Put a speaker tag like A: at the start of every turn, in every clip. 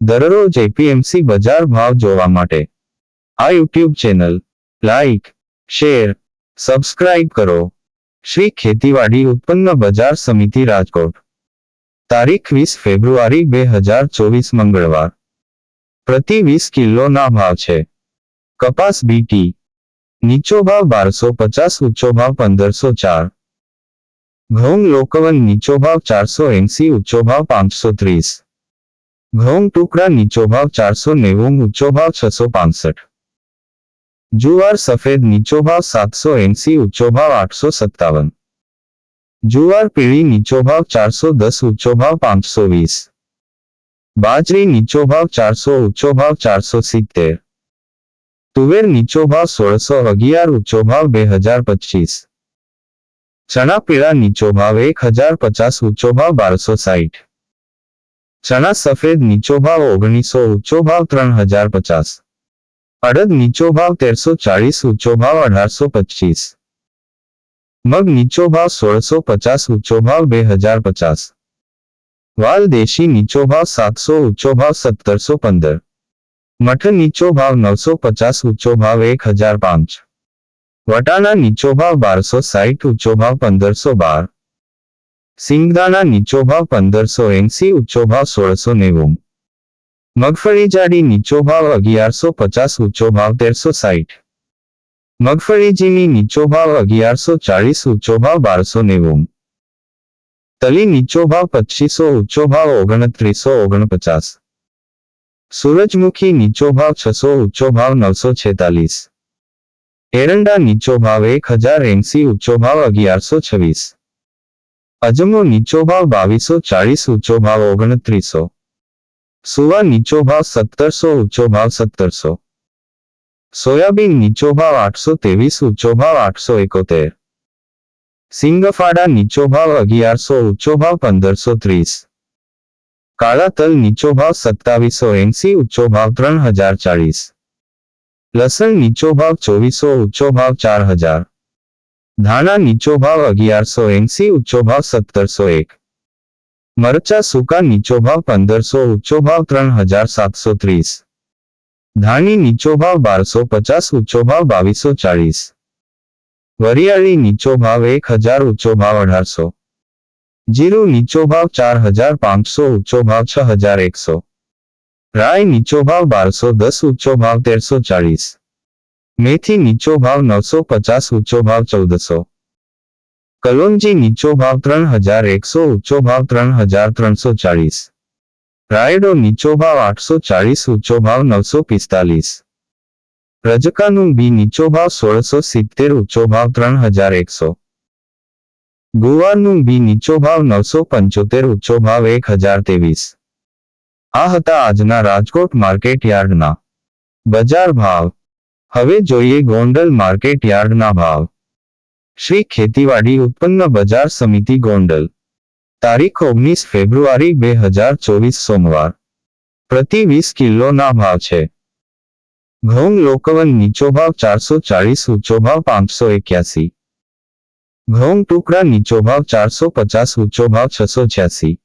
A: દરરોજ એપીએમસી બજાર ભાવ જોવા માટે. આ YouTube channel like share subscribe કરો. શ્રી ખેતીવાડી ઉત્પન્ન બજાર સમિતિ રાજકોટ. તારીખ વીસ ફેબ્રુઆરી બે હજાર ચોવીસ મંગળવાર. પ્રતિ વીસ કિલોના ભાવ છે. કપાસ બીટી નીચો ભાવ બારસો પચાસ, ઊંચો ભાવ પંદરસો ચાર. ઘઉં લોકવન નીચો ભાવ ચારસો એંસી, ઊંચો ભાવ પાંચસો ત્રીસ. ઘઉં ટુકડા નીચો ભાવ ચારસો નેવું ઊંચો ભાવ છસો પાસઠ જુવાર સફેદ નીચો ભાવ સાતસો એંસી ઊંચો ભાવ આઠસો સત્તાવન જુવાર પીળી નીચો ભાવ ચારસો દસ ઊંચો ભાવ પાંચસો વીસ બાજરી નીચો ભાવ ચારસો ઊંચો ભાવ ચારસો સિત્તેર તુવેર નીચો ભાવ સોળસો અગિયાર ઊંચો ભાવ બે હજાર પચીસ ચણા પીળા નીચો ભાવ એક હજાર પચાસ ઊંચો ભાવ બારસો સાઠ ચણા સફેદ નીચો ભાવ ઓગણીસો ઊંચો ભાવ ત્રણ હજાર પચાસ અડદ નીચો ભાવ તેરસો ચાળીસ ઊંચો ભાવ અઢારસો પચીસ મગ નીચો ભાવ સોળસો પચાસ ઊંચો ભાવ બે હજાર પચાસ વાલ દેશી નીચો ભાવ સાતસો ઊંચો ભાવ સત્તરસો પંદર મઠ નીચો ભાવ નવસો પચાસ ઊંચો ભાવ એક હજાર પાંચ વટાણા નીચો ભાવ બારસો સાઠ ઊંચો ભાવ પંદરસો બાર સિંગદાણા નીચો ભાવ પંદરસો એંસી ઊંચો ભાવ સોળસો નેવું. મગફળી જાડી નીચો ભાવ અગિયારસો પચાસ ઊંચો ભાવ તેરસો સાઠ. મગફળી ઝીણી નીચો ભાવ અગિયારસો ચાળીસ ઊંચો ભાવ બારસો નેવું. તલી નીચો ભાવ પચીસો ઊંચો ભાવ ઓગણત્રીસો ઓગણપચાસ. સૂરજમુખી નીચો ભાવ છસો ઊંચો ભાવ નવસો છેતાલીસ. એરંડા નીચો ભાવ એક હજાર એંસી ઊંચો ભાવ અગિયારસો છવ્વીસ. અજમો નીચો ભાવ બાવીસો ચાળીસ ઊંચો ભાવ ઓગણત્રીસો સુવા નીચો ભાવ સત્તરસો ઊંચો ભાવ સત્તરસો સોયાબીન નીચો ભાવ આઠસો ત્રેવીસ ઊંચો ભાવ આઠસો એકોતેર સિંગફાડા નીચો ભાવ અગિયારસો ઊંચો ભાવ પંદરસો ત્રીસ કાળા તલ નીચો ભાવ સત્તાવીસો એંસી ઊંચો ભાવ ત્રણ હજાર ચાળીસ લસણ નીચો ભાવ ચોવીસો ઊંચો ભાવ ચાર હજાર ધાણા નીચો ભાવ અગિયારસો એંસી ઊંચો ભાવ સત્તરસો એક મરચા સૂકા નીચો ભાવ પંદરસો ઊંચો ભાવ ત્રણ હજાર સાતસો ત્રીસ ધાણી નીચો ભાવ બારસો પચાસ ઊંચો ભાવ બાવીસો ચાળીસ વરિયાળી નીચો ભાવ એક હજાર ઊંચો ભાવ અઢારસો જીરું નીચો ભાવ ચાર હજાર પાંચસો ઊંચો ભાવ છ હજાર એકસો રાય નીચો ભાવ બારસો દસ ઊંચો ભાવ તેરસો ચાળીસ મેથી નીચો ભાવ નવસો પચાસ, ઊંચો ભાવ ચૌદસો. કલોંજી નીચો ભાવ ત્રણ હજાર, એકસો, ઊંચો ભાવ ત્રણ હજાર, ત્રણસો ચાળીસ. રાયડો નીચો ભાવ આઠસો ચાળીસ, ઊંચો ભાવ નવસો પિસ્તાલીસ. રજકાનું બી નીચો ભાવ સોળસો સિત્તેર, ઊંચો ભાવ ત્રણ હજાર, એકસો. ગુવારનું બી નીચો ભાવ નવસો પંચોતેર, ઊંચો ભાવ એક હજાર ત્રેવીસ. આ હતા આજના રાજકોટ માર્કેટ યાર્ડના બજાર ભાવ. હવે જોઈએ ગોંડલ માર્કેટ યાર્ડના ભાવ. શ્રી ખેતીવાડી ઉત્પન્ન બજાર સમિતિ ગોંડલ. તારીખ ઓગણીસ ફેબ્રુઆરી બે હજાર ચોવીસ સોમવાર. પ્રતિ વીસ કિલોના ભાવ છે. ઘઉં લોકવન નીચો ભાવ ચારસો ચાળીસ, ઊંચો ભાવ પાંચસો એક્યાસી. ઘઉં ટુકડા નીચો ભાવ ચારસો પચાસ, ઊંચો ભાવ છસો છ્યાસી.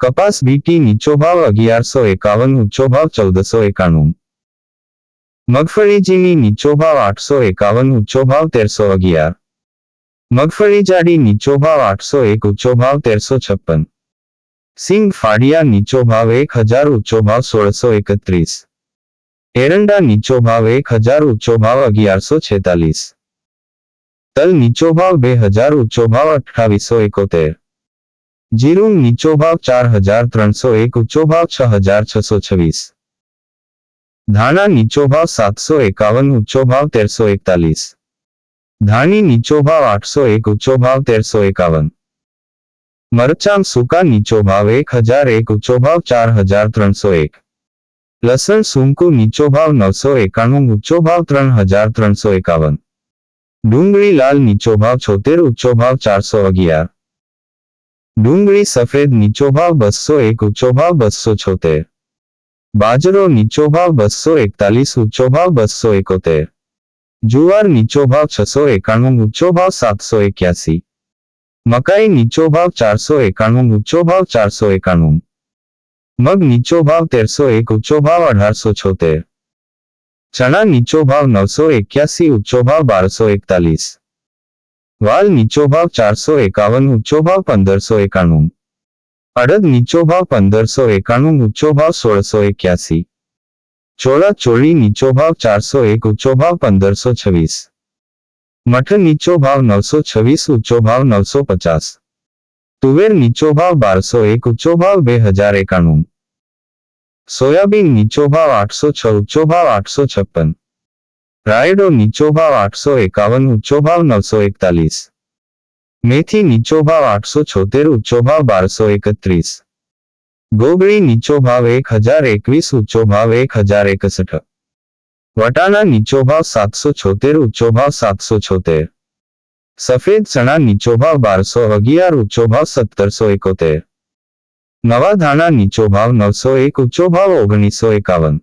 A: કપાસ બીટી નીચો ભાવ અગિયારસો એકાવન, ઊંચો ભાવ ચૌદસો એકાણું. મગફળી ઝીણી નીચો ભાવ આઠસો એકાવન ઊંચો ભાવ તેરસો અગિયાર. મગફળી જાડી નીચો ભાવ આઠસો એક ઊંચો ભાવ તેરસો છપ્પન. સિંગ ફાડિયા નીચો ભાવ એક હજાર ઊંચો ભાવ સોળસો એકત્રીસ. એરંડા નીચો ભાવ એક હજાર ઊંચો ભાવ અગિયારસો છેતાલીસ. તલ નીચો ભાવ બે હજાર ઊંચો ભાવ અઠાવીસો એકોતેર. જીરું નીચો ભાવ ચાર હજાર, ત્રણસો એક ઊંચો ભાવ છ હજાર, છસો છવ્વીસ. ધાણા નીચો ભાવ સાતસો એકાવન ઊંચો ભાવ તેરસો એકતાલીસ ધાણી નીચો ભાવ આઠસો એક ઊંચો ભાવ તેરસો એકાવન મરચાં સૂકા નીચો ભાવ એક હજાર એક ઊંચો ભાવ ચાર હજાર ત્રણસો એક લસણ સૂંકુ નીચો ભાવ નવસો એકાણું ઊંચો ભાવ ત્રણ હજાર ત્રણસો એકાવન ડુંગળી લાલ નીચો ભાવ છોતેર ઊંચો ભાવ ચારસો અગિયાર ડુંગળી સફેદ નીચો ભાવ બસો એક ઊંચો ભાવ બસો છોતેર બાજરો નીચો ભાવ બસો એકતાલીસ ઊંચો ભાવ બસો એકોતેર. જુવાર નીચો ભાવ છસો એકાણું ઊંચો ભાવ સાતસો એક્યાસી. મકાઈ નીચો ભાવ ચારસો એકાણું ઊંચો ભાવ ચારસો એકાણું. મગ નીચો ભાવ તેરસો એક ઊંચો ભાવ અઢારસો છોતેર. ચણા નીચો ભાવ નવસો એક્યાસી ઊંચો ભાવ બારસો એકતાલીસ. વાલ નીચો ભાવ ચારસો એકાવન ઊંચો ભાવ પંદરસો એકાણું. અડદ નીચો ભાવ પંદરસો એકાણું ઊંચો ભાવ સોળસો એક્યાસી ચોળા ચોળી નીચો ભાવ ચારસો એક ઊંચો ભાવ પંદરસો છવ્વીસ મઠ નીચો ભાવ નવસો છવ્વીસ ઊંચો ભાવ નવસો પચાસ તુવેર નીચો ભાવ બારસો એક ઊંચો ભાવ બે હજાર એકાણું સોયાબીન નીચો ભાવ આઠસો છ ઊંચો ભાવ આઠસો છપ્પન રાયડો નીચો ભાવ આઠસો એકાવન ઊંચો ભાવ નવસો એકતાલીસ મેથી નીચો ભાવ આઠસો છોતેર ઊંચો ભાવ બારસો એકત્રીસ ગોગળી નીચો ભાવ એક હજાર એકવીસ ઊંચો ભાવ એક હજાર એકસઠ વટાણા નીચો ભાવ સાતસો છોતેર ઊંચો ભાવ સાતસો છોતેર સફેદ ચણા નીચો ભાવ બારસો અગિયાર ઊંચો ભાવ સત્તરસો એકોતેર નવા ધાણા નીચો ભાવ નવસો એક ઊંચો ભાવ ઓગણીસો એકાવન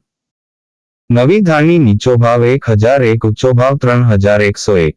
A: નવી ધાણી નીચો ભાવ એક હજાર એક ઊંચો ભાવ ત્રણ હજાર એકસો એક